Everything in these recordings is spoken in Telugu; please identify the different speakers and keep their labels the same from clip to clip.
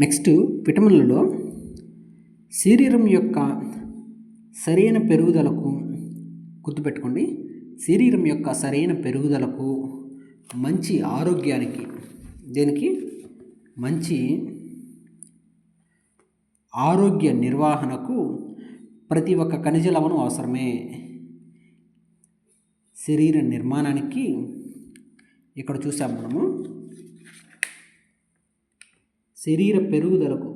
Speaker 1: నెక్స్ట్ విటమిన్లలో శరీరం యొక్క సరైన పెరుగుదలకు గుర్తుపెట్టుకోండి. శరీరం యొక్క సరైన పెరుగుదలకు మంచి ఆరోగ్యానికి దేనికి? మంచి ఆరోగ్య నిర్వహణకు ప్రతి ఒక్క ఖనిజ లవణం అవసరమే. శరీర నిర్మాణానికి ఇక్కడ చూసాం మనము. శరీర పెరుగుదలకు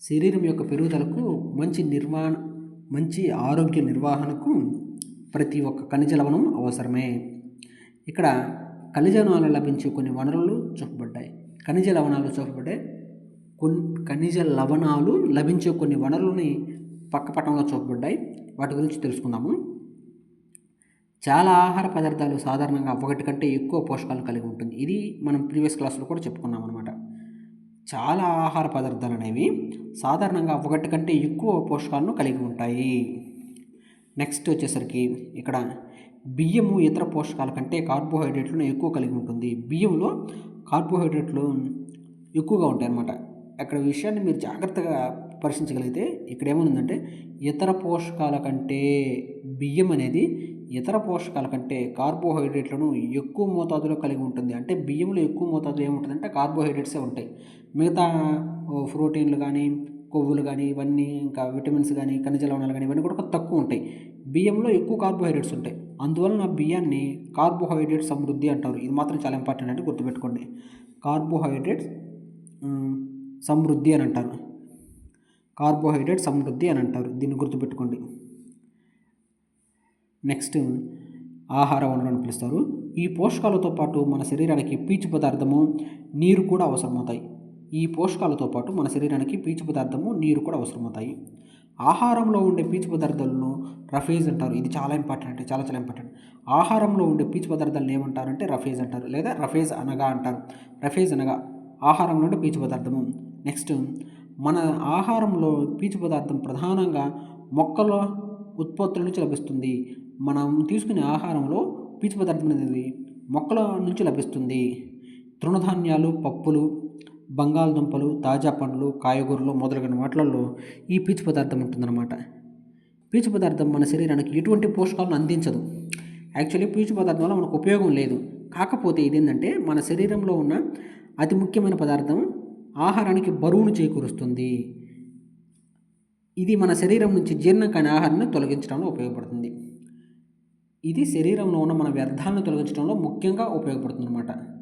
Speaker 1: శరీరం యొక్క పెరుగుదలకు మంచి నిర్మాణ మంచి ఆరోగ్య నిర్వహణకు ప్రతి ఒక్క ఖనిజ లవణం అవసరమే. ఇక్కడ ఖనిజ లవణాలు లభించే కొన్ని వనరులు చూపబడ్డాయి. ఖనిజ లవణాలు చూపబడ్డాయి కొన్ని ఖనిజ లవణాలు లభించే కొన్ని వనరులని పక్కపటంలో చూపబడ్డాయి. వాటి గురించి తెలుసుకుందాము. చాలా ఆహార పదార్థాలు సాధారణంగా ఒకటి కంటే ఎక్కువ పోషకాలు కలిగి ఉంటుంది. ఇది మనం ప్రీవియస్ క్లాస్లో కూడా చెప్పుకున్నాం అనమాట చాలా ఆహార పదార్థాలు అనేవి సాధారణంగా ఒకటి కంటే ఎక్కువ పోషకాలను కలిగి ఉంటాయి. నెక్స్ట్ వచ్చేసరికి ఇక్కడ బియ్యము ఇతర పోషకాల కంటే కార్బోహైడ్రేట్లను ఎక్కువ కలిగి ఉంటుంది. బియ్యంలో కార్బోహైడ్రేట్లు ఎక్కువగా ఉంటాయి అన్నమాట. అక్కడ విషయాన్ని మీరు జాగ్రత్తగా పరిశీలించగలిగితే ఇక్కడ ఏమనుందంటే ఇతర పోషకాల కంటే బియ్యం అనేది ఇతర పోషకాల కంటే కార్బోహైడ్రేట్లను ఎక్కువ మోతాదులో కలిగి ఉంటుంది. అంటే బియ్యంలో ఎక్కువ మోతాదులో ఏముంటుందంటే కార్బోహైడ్రేట్సే ఉంటాయి. మిగతా ప్రోటీన్లు కానీ కొవ్వులు కానీ ఇవన్నీ ఇంకా విటమిన్స్ కానీ ఖనిజ లవణాలు కానీ ఇవన్నీ కూడా తక్కువ ఉంటాయి. బియ్యంలో ఎక్కువ కార్బోహైడ్రేట్స్ ఉంటాయి. అందువలన బియ్యాన్ని కార్బోహైడ్రేట్ సమృద్ధి అంటారు. ఇది మాత్రం చాలా ఇంపార్టెంట్ అంటే గుర్తుపెట్టుకోండి. కార్బోహైడ్రేట్స్ సమృద్ధి అని అంటారు. కార్బోహైడ్రేట్ సమృద్ధి అని అంటారు. దీన్ని గుర్తుపెట్టుకోండి. నెక్స్ట్ ఆహార వనరులను అని పిలుస్తారు. ఈ పోషకాలతో పాటు మన శరీరానికి పీచు పదార్థము నీరు కూడా అవసరమవుతాయి. ఈ పోషకాలతో పాటు మన శరీరానికి పీచు పదార్థము నీరు కూడా అవసరమవుతాయి. ఆహారంలో ఉండే పీచు పదార్థాలను రఫేజ్ అంటారు. ఇది చాలా ఇంపార్టెంట్ అంటే చాలా చాలా ఇంపార్టెంట్ ఆహారంలో ఉండే పీచు పదార్థాలను ఏమంటారంటే రఫేజ్ అంటారు. లేదా రఫేజ్ అనగా అంటారు. రఫేజ్ అనగా ఆహారంలో ఉండే పీచు పదార్థము. నెక్స్ట్ మన ఆహారంలో పీచు పదార్థం ప్రధానంగా మొక్కల ఉత్పత్తుల నుంచి లభిస్తుంది. మనం తీసుకునే ఆహారంలో పీచు పదార్థం అనేది మొక్కల నుంచి లభిస్తుంది. తృణధాన్యాలు పప్పులు బంగాళదుంపలు తాజా పండ్లు కాయగూరలు మొదలైన వాటిలలో ఈ పీచు పదార్థం ఉంటుందన్నమాట. పీచు పదార్థం మన శరీరానికి ఎటువంటి పోషకాలను అందించదు. యాక్చువల్లీ పీచు పదార్థం వల్ల మనకు ఉపయోగం లేదు. కాకపోతే ఇదేంటంటే మన శరీరంలో ఉన్న అతి ముఖ్యమైన పదార్థం ఆహారానికి బరువును చేకూరుస్తుంది. ఇది మన శరీరం నుంచి జీర్ణం కాని ఆహారాన్ని తొలగించడంలో ఉపయోగపడుతుంది. ఇది శరీరంలో ఉన్న మన వ్యర్థాలను తొలగించడంలో ముఖ్యంగా ఉపయోగపడుతుంది అన్నమాట